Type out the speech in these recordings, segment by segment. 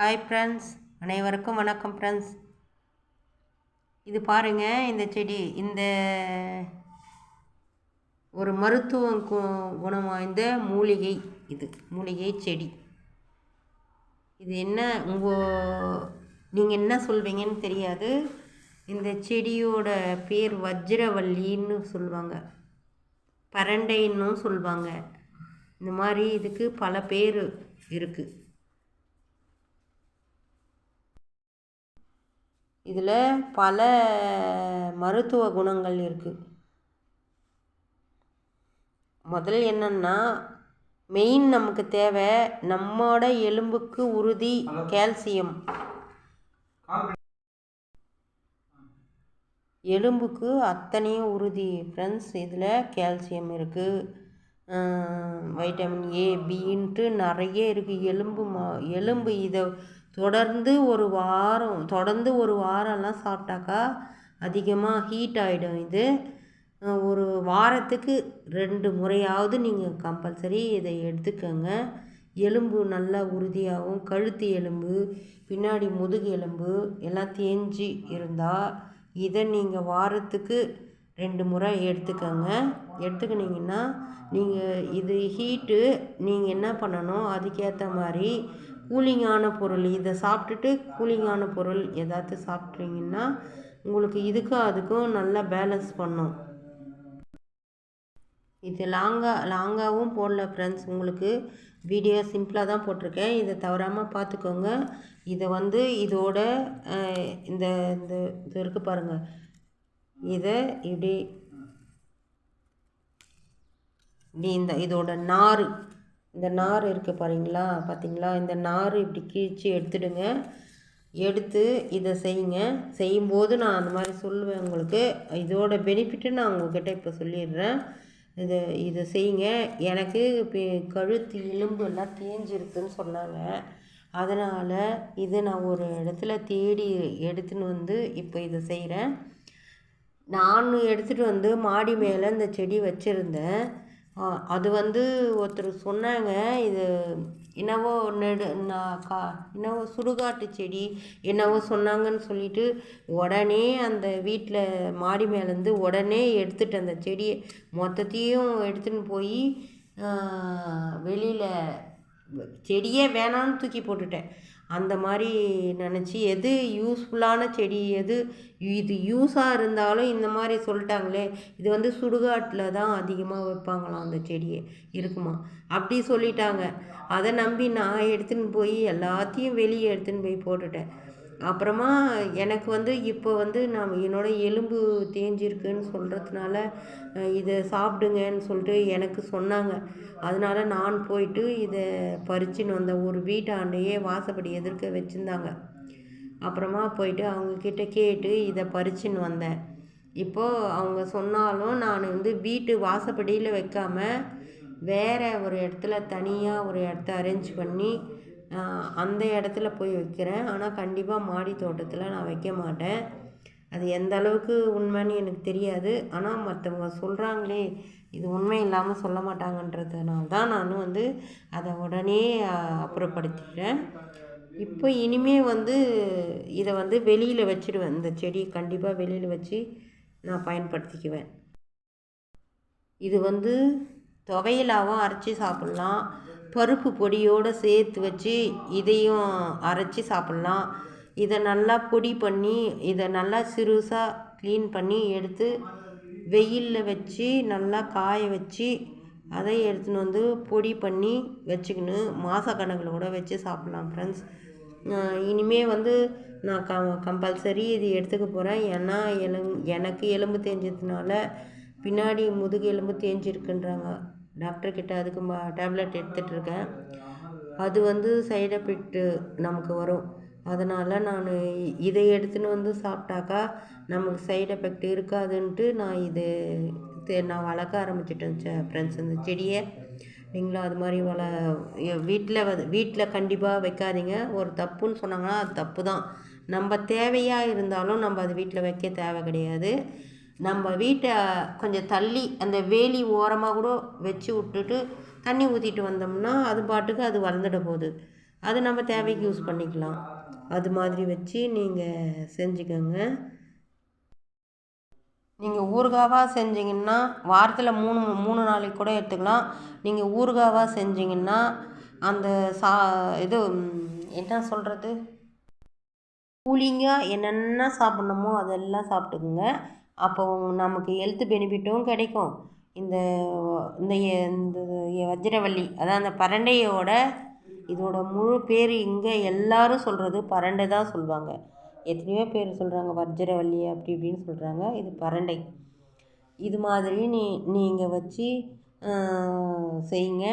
Hi friends அனைவருக்கும் வணக்கம் friends இது பாருங்கள் இந்த செடி இந்த ஒரு மருத்துவம் கு- குணம் வாய்ந்த மூலிகை இது. மூலிகை செடி. இது என்ன உங்கள் நீங்கள் என்ன சொல்வீங்கன்னு தெரியாது. இந்த செடியோட பேர் வஜ்ரவல்லின்னு சொல்லுவாங்க பரண்டைன்னும் சொல்லுவாங்க இந்த மாதிரி இதுக்கு பல பேர் இருக்குது இதில் பல மருத்துவ குணங்கள் இருக்குது முதல்ல என்னன்னா மெயின் நமக்கு தேவை நம்மோட எலும்புக்கு உறுதி கால்சியம். எலும்புக்கு அத்தனையும் உறுதி ஃப்ரெண்ட்ஸ் இதில் கால்சியம் இருக்குது வைட்டமின் ஏ பின்ட்டு நிறைய இருக்குது எலும்பு மா எலும்பு இதை தொடர்ந்து ஒரு வாரம் தொடர்ந்து ஒரு வாரம்லாம் சாப்பிட்டாக்கா அதிகமாக ஹீட் ஆகிடும் இது. ஒரு வாரத்துக்கு ரெண்டு முறையாவது நீங்கள் கம்பல்சரி இதை எடுத்துக்கோங்க. எலும்பு நல்லா உறுதியாகவும் கழுத்து எலும்பு பின்னாடி முதுகு எலும்பு எல்லாம் தேஞ்சு இருந்தால் இதை நீங்கள் வாரத்துக்கு ரெண்டு முறை எடுத்துக்கோங்க. எடுத்துக்கினீங்கன்னா நீங்கள் இது ஹீட்டு நீங்கள் என்ன பண்ணணும்? அதுக்கேற்ற மாதிரி கூலிங்கான பொருள். இதை சாப்பிட்டுட்டு கூலிங்கான பொருள் ஏதாச்சும் சாப்பிட்றீங்கன்னா உங்களுக்கு இதுக்கும் அதுக்கும் நல்லா பேலன்ஸ் பண்ணும். இது லாங்காக லாங்காகவும் போடல ஃப்ரெண்ட்ஸ் உங்களுக்கு வீடியோ சிம்பிளாக தான் போட்டிருக்கேன். இதை தவறாமல் பார்த்துக்கோங்க. இதை வந்து இதோட இந்த இந்த இது இருக்குது பாருங்கள் இதை இப்படி இப்படி இந்த இதோட நார் இந்த நார் இருக்குது பாருங்களா பார்த்தீங்களா இந்த நார் இப்படி கீழ்ச்சி எடுத்துடுங்க. எடுத்து இதை செய்யுங்க. செய்யும்போது நான் அந்த மாதிரி சொல்லுவேன் உங்களுக்கு. இதோட பெனிஃபிட்டு நான் உங்கள்கிட்ட இப்போ சொல்லிடுறேன். இதை இதை செய்யுங்க. எனக்கு இப்போ கழுத்து எலும்பு எல்லாம் தேஞ்சிருக்குன்னு சொன்னாங்க. அதனால் இதை நான் ஒரு இடத்துல தேடி எடுத்துன்னு வந்து இப்போ இதை செய்கிறேன் நான் எடுத்துகிட்டு வந்து மாடி மேலே இந்த செடி வச்சுருந்தேன். அது வந்து ஒருத்தர் சொன்னாங்க இது என்னவோ நெடு நான் கா என்னவோ சுடுகாட்டு செடி என்னவோ சொன்னாங்கன்னு சொல்லிட்டு உடனே அந்த வீட்டில் மாடி மேலேருந்து உடனே எடுத்துட்டு அந்த செடியை மொத்தத்தையும் எடுத்துன்னு போய் வெளியில் செடியே வேணான்னு தூக்கி போட்டுட்டேன். அந்த மாதிரி நினச்சி எது யூஸ்ஃபுல்லான செடி எது இது யூஸாக இருந்தாலும் இந்த மாதிரி சொல்லிட்டாங்களே இது வந்து சுடுகாட்டில் தான் அதிகமாக வைப்பாங்களாம் அந்த செடியை. இருக்குமா? அப்படி சொல்லிட்டாங்க. அதை நம்பி நான் எடுத்துன்னு போய் எல்லாத்தையும் வெளியே எடுத்துன்னு போய் போட்டுட்டேன். அப்புறமா எனக்கு வந்து இப்போ வந்து நான் என்னோட எலும்பு தேஞ்சிருக்குன்னு சொல்கிறதுனால இதை சாப்பிடுங்கன்னு சொல்லிட்டு எனக்கு சொன்னாங்க. அதனால நான் போயிட்டு இதை பறிச்சுன்னு வந்தேன் ஒரு வீட்டாண்டையே வாசப்படி எதிர்க்க வச்சுருந்தாங்க. அப்புறமா போயிட்டு அவங்கக்கிட்ட கேட்டு இதை பறிச்சுன்னு வந்தேன். இப்போது அவங்க சொன்னாலும் நான் வந்து வீட்டு வாசப்படியில் வைக்காமல் வேற ஒரு இடத்துல தனியாக ஒரு இடத்த அரேஞ்ச் பண்ணி அந்த இடத்துல போய் வைக்கிறேன். ஆனால் கண்டிப்பாக மாடி தோட்டத்தில் நான் வைக்க மாட்டேன். அது எந்த அளவுக்கு உண்மைன்னு எனக்கு தெரியாது. ஆனால் மற்றவங்க சொல்கிறாங்களே இது உண்மை இல்லாமல் சொல்ல மாட்டாங்கன்றதுனால தான் நான் வந்து அதை உடனே அப்புறப்படுத்திக்கிறேன் இப்போ இனிமே வந்து இதை வந்து வெளியில் வச்சுடுவேன். இந்த செடி கண்டிப்பாக வெளியில் வச்சு நான் பயன்படுத்திக்குவேன். இது வந்து துவையிலாவும் அரைச்சி சாப்பிட்லாம். பருப்பு பொடியோடு சேர்த்து வச்சு இதையும் அரைச்சி சாப்பிட்லாம். இதை நல்லா பொடி பண்ணி இதை நல்லா சிறுசாக க்ளீன் பண்ணி எடுத்து வெயிலில் வச்சு நல்லா காய வச்சு அதை எடுத்துன்னு வந்து பொடி பண்ணி வச்சுக்கின்னு மாதக்கணக்கில் கூட வச்சு சாப்பிட்லாம் ஃப்ரெண்ட்ஸ் இனிமே வந்து நான் க கம்பல்சரி இது எடுத்துக்க போகிறேன் ஏன்னா எலும் எனக்கு எலும்பு தேஞ்சதுனால பின்னாடி முதுகு எலும்பு தேஞ்சிருக்குன்றாங்க. டாக்டர்கிட்ட அதுக்கு டேப்லெட் எடுத்துகிட்டு இருக்கேன். அது வந்து சைடு எஃபெக்ட்டு நமக்கு வரும். அதனால் நான் இதை எடுத்துன்னு வந்து சாப்பிட்டாக்கா நமக்கு சைடு எஃபெக்ட் இருக்காதுன்ட்டு நான் இது தே- நான் வளர்க்க ஆரம்பிச்சிட்டேன் ஃப்ரெண்ட்ஸ் இந்த செடியை. நீங்களும் அது மாதிரி வள வீட்டில் வீட்டில் கண்டிப்பாக வைக்காதீங்க. ஒரு தப்புன்னு சொன்னாங்கன்னா அது தப்பு தான் நம்ம தேவையாக இருந்தாலும் நம்ம அது வீட்டில் வைக்க தேவை கிடையாது. நம்ம வீட்டை கொஞ்சம் தள்ளி அந்த வேலி ஓரமாக கூட வச்சு விட்டுட்டு தண்ணி ஊற்றிட்டு வந்தோம்னா அது பாட்டுக்கு அது வளர்ந்துட போகுது. அது நம்ம தேவைக்கு யூஸ் பண்ணிக்கலாம். அது மாதிரி வச்சு நீங்கள் செஞ்சுக்கோங்க. நீங்கள் ஊறுகாவாக செஞ்சிங்கன்னா வாரத்தில் மூணு மூணு நாளைக்கு கூட எடுத்துக்கலாம். நீங்கள் ஊறுகாவாக செஞ்சிங்கன்னா அந்த சா இது என்ன சொல்கிறது கூலிங்காக என்னென்ன சாப்பிட்ணுமோ அதெல்லாம் சாப்பிட்டுக்குங்க. அப்போ நமக்கு ஹெல்த் பெனிஃபிட்டும் கிடைக்கும். இந்த இந்த இந்த வஜ்ரவள்ளி அதான் அந்த பரண்டையோட இதோட முழு பேர் இங்கே எல்லாரும் சொல்கிறது பரண்டை தான் சொல்லுவாங்க எத்தனையோ பேர் சொல்கிறாங்க வஜ்ரவள்ளி அப்படி இப்படின்னு சொல்கிறாங்க இது பரண்டை. இது மாதிரி நீ நீங்கள் வச்சு செய்ங்க செய்யுங்க.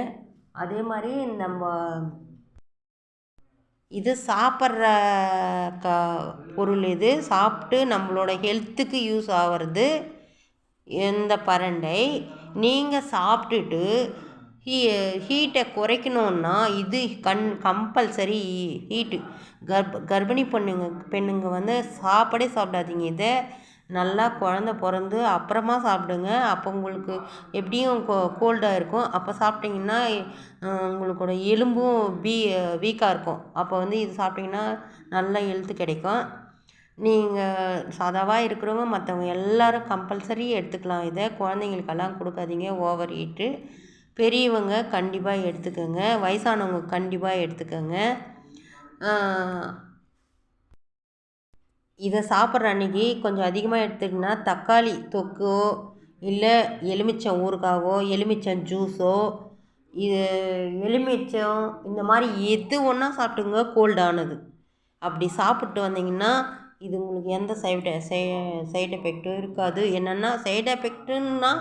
அதே மாதிரி நம்ம இது சாப்பிட்ற க பொருள் இது. சாப்பிட்டு நம்மளோட ஹெல்த்துக்கு யூஸ் ஆகிறது இந்த பரண்டை. நீங்கள் சாப்பிட்டுட்டு ஹீ ஹீட்டை குறைக்கணுன்னா இது கண் கம்பல்சரி ஹீட்டு. கர்ப் கர்ப்பிணி பொண்ணுங்க பெண்ணுங்க வந்து சாப்பாடே சாப்பிடாதீங்க இதை. நல்லா குழந்த பிறந்து அப்புறமா சாப்பிடுங்க. அப்போ உங்களுக்கு எப்படியும் கோ கோல்டாக இருக்கும். அப்போ சாப்பிட்டிங்கன்னா உங்களுக்கோட எலும்பும் வீ வீக்காக இருக்கும். அப்போ வந்து இது சாப்பிட்டிங்கன்னா நல்ல ஹெல்த்து கிடைக்கும். நீங்கள் சாதாவாக இருக்கிறவங்க மற்றவங்க எல்லாரும் கம்பல்சரி எடுத்துக்கலாம் இதை. குழந்தைங்களுக்கெல்லாம் கொடுக்காதீங்க. ஓவர் ஹீட்டு பெரியவங்க கண்டிப்பாக எடுத்துக்கோங்க. வயசானவங்க கண்டிப்பாக எடுத்துக்கோங்க. இதை சாப்பிட்ற அன்னைக்கு கொஞ்சம் அதிகமாக எடுத்துக்கினா தக்காளி தொக்கோ இல்லை எலுமிச்சம் ஊறுகாவோ எலுமிச்சம் ஜூஸோ இது எலுமிச்சம் இந்த மாதிரி எது ஒன்றா சாப்பிட்டுங்க கோல்டானது அப்படி சாப்பிட்டு வந்தீங்கன்னா இது உங்களுக்கு எந்த சைடு e, சை சைடு எஃபெக்ட்டும் இருக்காது. என்னென்னா சைடு எஃபெக்ட்டுன்னா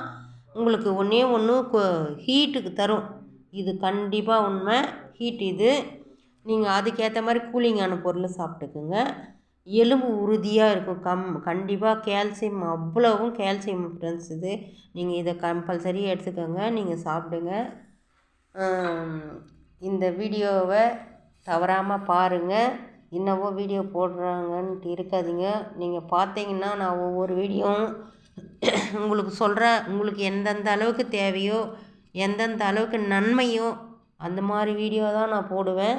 உங்களுக்கு ஒன்றே ஒன்று ஹீட்டுக்கு தரும். இது கண்டிப்பாக உண்மை. ஹீட் இது. நீங்கள் அதுக்கேற்ற மாதிரி கூலிங்கான பொருளை சாப்பிட்டுக்குங்க. எலும்பு உறுதியாக இருக்கும். கம் கண்டிப்பாக கேல்சியம் அவ்வளவும் கால்சியம் ஃப்ரெண்ட்ஸ் இது. நீங்கள் இதை கம்பல்சரி எடுத்துக்கோங்க. நீங்கள் சாப்பிடுங்க. இந்த வீடியோவை தவறாமல் பாருங்கள் என்னவோ வீடியோ போடுறாங்கன்ட்டு இருக்காதிங்க. நீங்கள் பார்த்தீங்கன்னா நான் ஒவ்வொரு வீடியோவும் உங்களுக்கு சொல்கிறேன் உங்களுக்கு எந்தெந்த அளவுக்கு தேவையோ எந்தெந்த அளவுக்கு நன்மையோ அந்த மாதிரி வீடியோ தான் நான் போடுவேன்.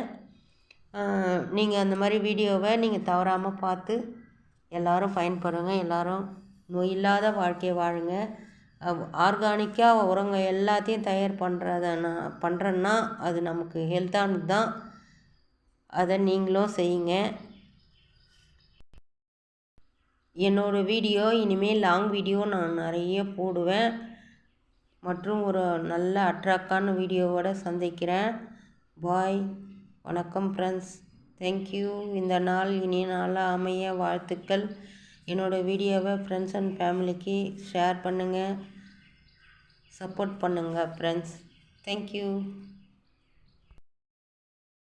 நீங்கள் அந்த மாதிரி வீடியோவை நீங்கள் தவறாமல் பார்த்து எல்லோரும் பயன்பெறுங்க எல்லோரும் நோய் இல்லாத வாழ்க்கையை வாழுங்க. ஆர்கானிக்காக உரங்கள் எல்லாத்தையும் தயார் பண்ணுறத நான் பண்ணுறேன்னா அது நமக்கு ஹெல்த்தானது தான். அதை நீங்களும் செய்யுங்க. என்னோடய வீடியோ இனிமேல் லாங் வீடியோ நான் நிறைய போடுவேன். மற்றும் ஒரு நல்ல அட்ராக்டான வீடியோவோட சந்திக்கிறேன். பாய் வணக்கம் ஃப்ரெண்ட்ஸ் தேங்க்யூ இந்த நாள் இனிய நாளாக அமைய வாழ்த்துக்கள். என்னோடய வீடியோவை ஃப்ரெண்ட்ஸ் அண்ட் ஃபேமிலிக்கு ஷேர் பண்ணுங்கள் சப்போர்ட் பண்ணுங்கள் ஃப்ரெண்ட்ஸ் தேங்க்யூ